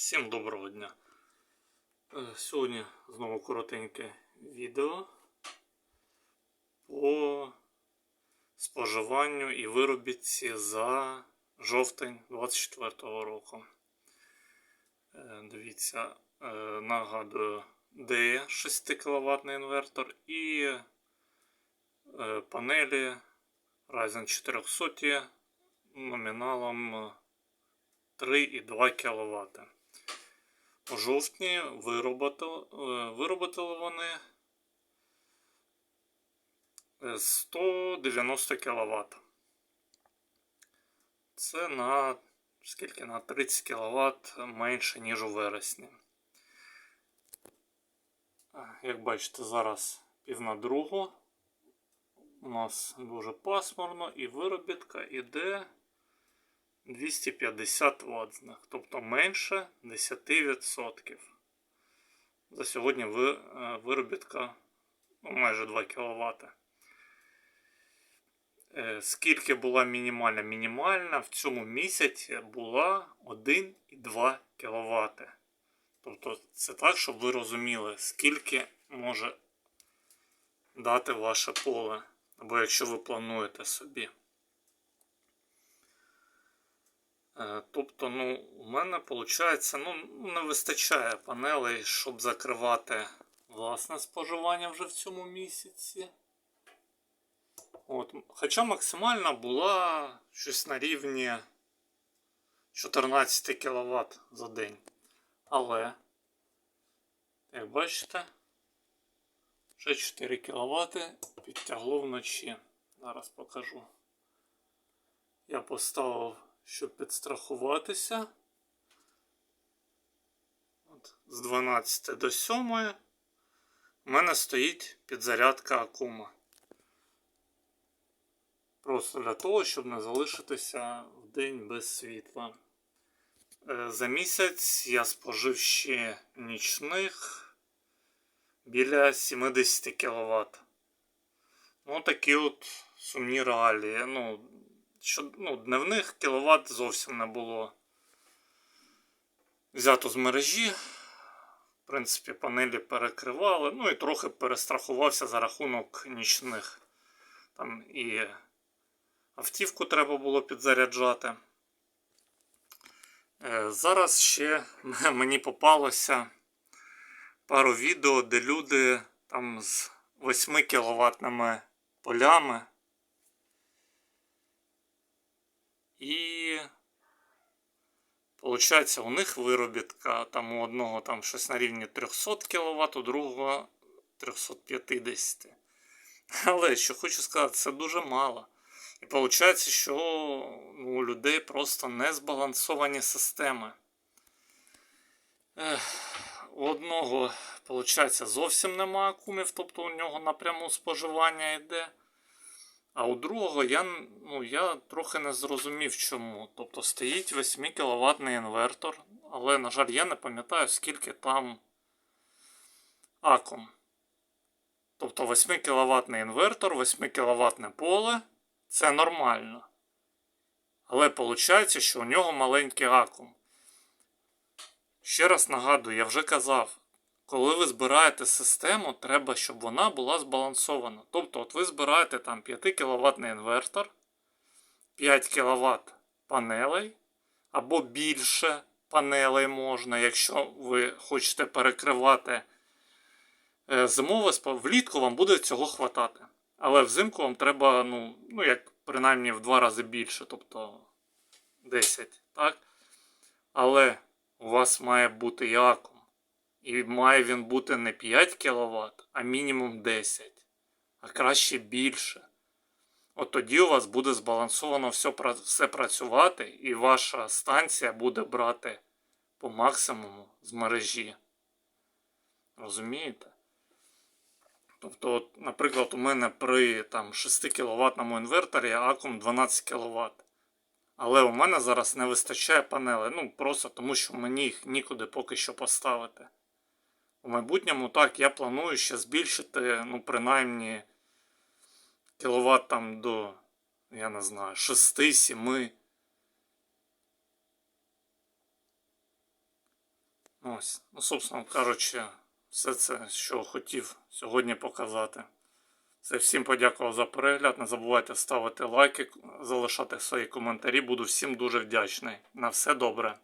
Всім доброго дня. Е, Сьогодні знову коротеньке відео по споживанню і виробітці за жовтень 24 року. Е, Дивіться, е, нагадую, де 6 кВт інвертор і панелі Ryzen 400 номіналом 3,2 кВт. У жовтні виробили, виробили вони е, 190 кВт. Це на скільки на 30 кВт менше, ніж у вересні. Як бачите, зараз пів на другу. У нас дуже пасмурно і виробітка іде 250 Вт тобто менше 10%. За сьогодні е, виробітка ну, майже 2 кВт. Е, Скільки була мінімальна? Мінімальна в цьому місяці була 1,2 кВт. Тобто це так, щоб ви розуміли, скільки може дати ваше поле. Або якщо ви плануєте собі. Тобто, ну, у мене виходить, ну, не вистачає панелей, щоб закривати власне споживання вже в цьому місяці. От. Хоча максимальна була щось на рівні 14 кВт за день. Але, як бачите, вже 4 кВт підтягло вночі. Зараз покажу. Я поставив, щоб підстрахуватися. От, з 12 до 7 у мене стоїть підзарядка Акума. Просто для того, щоб не залишитися в день без світла. Е, За місяць я спожив ще нічних біля 70 кВт. Ну, такі от сумні реалії. Ну, що, ну, дневних кіловат зовсім не було. Взято з мережі. В принципі, панелі перекривали. Ну і трохи перестрахувався за рахунок нічних. Там і автівку треба було підзаряджати. Е, Зараз ще мені попалося пару відео, де люди там з 8 кіловатними полями. І Получається, у них виробітка там у одного там щось на рівні 300 кВт, у другого 350. Але що хочу сказати, це дуже мало. І виходить, що ну, у людей просто не збалансовані системи. Ех, у одного, виходить, зовсім нема акумів, тобто у нього напряму споживання йде. А у другого я, ну, я трохи не зрозумів чому. Тобто стоїть 8 кВт інвертор, але, на жаль, я не пам'ятаю, скільки там акум. Тобто 8 кВт інвертор, 8 кВт поле це нормально. Але виходить, що у нього маленький акум. Ще раз нагадую, я вже казав, коли ви збираєте систему, треба, щоб вона була збалансована. Тобто, от ви збираєте там 5 кВт інвертор, 5 кВт панелей, або більше панелей можна, якщо ви хочете перекривати е, зимове влітку вам буде цього хватати. Але взимку вам треба, ну, ну як принаймні в два рази більше, тобто 10, так? Але у вас має бути і. І має він бути не 5 кВт, а мінімум 10, а краще більше. От тоді у вас буде збалансовано все, все працювати, і ваша станція буде брати по максимуму з мережі. Розумієте? Тобто, от, наприклад, у мене при там, 6 кВт інверторі акум 12 кВт. Але у мене зараз не вистачає панелей. Ну, просто тому що мені їх нікуди поки що поставити. У майбутньому так, я планую ще збільшити, ну, принаймні, кіловат там до, я не знаю, 6-7. Ось, ну, собственно кажучи, все це, що хотів сьогодні показати. Це всім подякував за перегляд. Не забувайте ставити лайки, залишати свої коментарі. Буду всім дуже вдячний. На все добре.